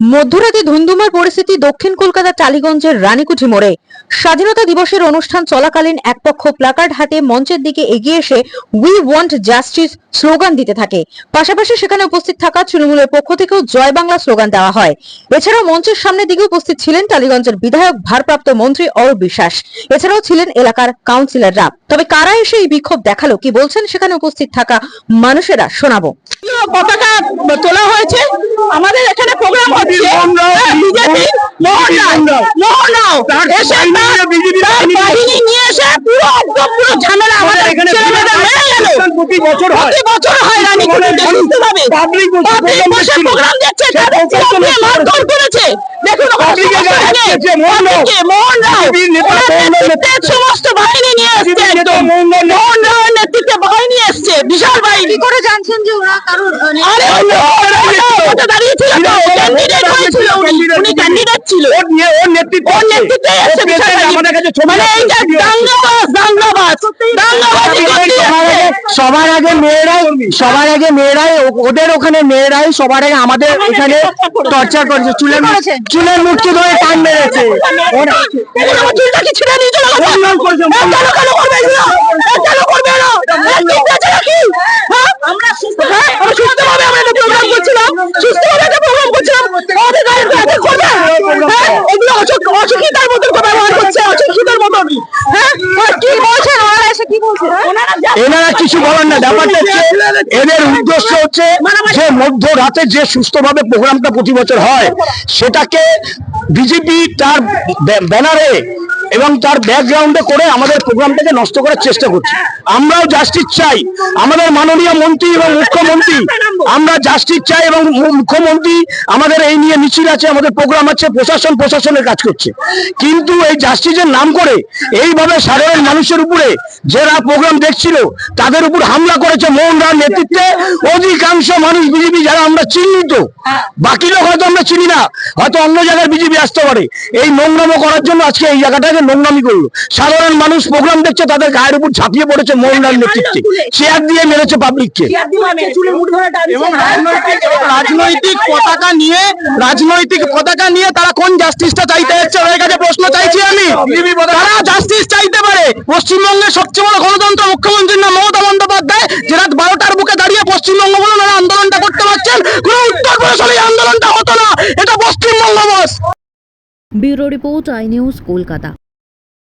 মধ্যরাতে ধুন্ধুমার পরিস্থিতি দক্ষিণ কলকাতা টালিগঞ্জের রানীকুঠি মোড়ে। স্বাধীনতা দিবসের অনুষ্ঠান চলাকালীন এক পক্ষ প্লাকার্ড হাতে মঞ্চের দিকে এগিয়ে এসে উই ওয়ান্ট জাস্টিস স্লোগান দিতে থাকে। পাশাপাশি সেখানে উপস্থিত থাকা তৃণমূলের পক্ষ থেকেও জয় বাংলা স্লোগান দেওয়া হয়। এছাড়াও মঞ্চের সামনের দিকে উপস্থিত ছিলেন টালিগঞ্জের বিধায়ক, ভারপ্রাপ্ত মন্ত্রী অরূপ বিশ্বাস। এছাড়াও ছিলেন এলাকার কাউন্সিলররা। তবে কারা এসে এই বিক্ষোভ দেখাল, কি বলছেন? সেখানে উপস্থিত থাকা মানুষেরা শোনাবো। পতাকা তোলা হয়েছে। আমাদের প্রতি বছর হয়। প্রোগ্রাম দেখছে মারধর করেছে। দেখুন মোহন সমস্ত বাহিনী নিয়ে একদম। মোহন নেতৃত্বে বাহিনী এসছে বিশাল বাহিনী। করে জানছেন যে ওরা কারোর আরে ওটা দাঁড়িয়েছিল তো ক্যান্ডিডেট হয়েছিল উনি। উনি। ক্যান্ডিডেট ছিল। ওর নিয়ে ওর নেতৃত্বে এসছে বিশাল আমাদের কাছে ছবি মানে আছে, এই যে video আছে। দাঙ্গাবাজ দাঙ্গাবাজ দাঙ্গাবাজি করতে এসছে। সবার আগে মেয়েরাই সবার আগে মেয়েরাই ওদের ওখানে মেয়েরাই সবার আগে আমাদের এখানে টর্চার করেছে। চুলের? চুলের মুটকি ধরে টান মেরেছে। চুলটা কি ছিঁড়ে নিয়ে চলে গেছে। অন্যায় করেছে, এ কেন কেন করবে কেন করবে এরা? এ কি পেয়েছে নাকি? হ্যাঁ? হ্যাঁ? আমরা সুস্থভাবে আমরা একটা program করছিলাম। সুস্থভাবে একটা program করছিলাম। আমাদের গায়ে এগুলো attack করবে? হ্যাঁ? এগুলো অশিক্ষিতার মতন ব্যবহার করছে, অশিক্ষিতার মতন। হ্যাঁ? কি বলছেন? ওনারা এসে কি বলছে? এনারা কিছু বলেন না ব্যাপারটা হচ্ছে এদের উদ্দেশ্য হচ্ছে যে মধ্যরাতে যে সুস্থভাবে প্রোগ্রামটা প্রতি বছর হয় সেটাকে বিজেপি তার ব্যানারে এবং তার ব্যাকগ্রাউন্ডে করে আমাদের প্রোগ্রামটাকে নষ্ট করার চেষ্টা করছে। আমরাও জাস্টিস চাই। আমাদের মাননীয় মন্ত্রী এবং মুখ্যমন্ত্রী, আমরা জাস্টিস চাই এবং মুখ্যমন্ত্রী আমাদের এই নিয়ে মিছিল আছে, আমাদের প্রোগ্রাম আছে, প্রশাসন প্রশাসনের কাজ করছে। কিন্তু এই জাস্টিসের নাম করে এইভাবে সাধারণ মানুষের উপরে যারা প্রোগ্রাম দেখছিল, তাদের উপর হামলা করেছে মোহন রার নেতৃত্বে। অধিকাংশ মানুষ বিজেপি যারা, আমরা চিহ্নিত। বাকি লোক হয়তো আমরা চিনি না, হয়তো অন্য জায়গায় বিজেপি আসতে পারে। এই নোংরামো করার জন্য আজকে এই জায়গাটাকে নোংরামি করল। সাধারণ মানুষ প্রোগ্রাম দেখছে তাদের গায়ের উপর ঝাঁপিয়ে পড়েছে মোহন রার নেতৃত্বে। চেয়ার দিয়ে মেরেছে পাবলিককে এবং রাজনৈতিক রাজনৈতিক পতাকা নিয়ে রাজনৈতিক পতাকা নিয়ে তারা কোন জাস্টিসটা চাইতে যাচ্ছে ওদের কাছে প্রশ্ন চাইছি আমি। তারা জাস্টিস চাইতে পারে। পশ্চিমবঙ্গের সবচেয়ে বড় গণতন্ত্র মুখ্যমন্ত্রীর নাম মমতা বন্দ্যোপাধ্যায়? যে রাত বারোটার বুকে দাঁড়িয়ে পশ্চিমবঙ্গ বলে ওনারা আন্দোলনটা করতে পারছেন? কোন উত্তরপ্রদেশ হলে এই আন্দোলনটা হতো না। এটা Paschimbanga boss. Bureau report I news Kolkata.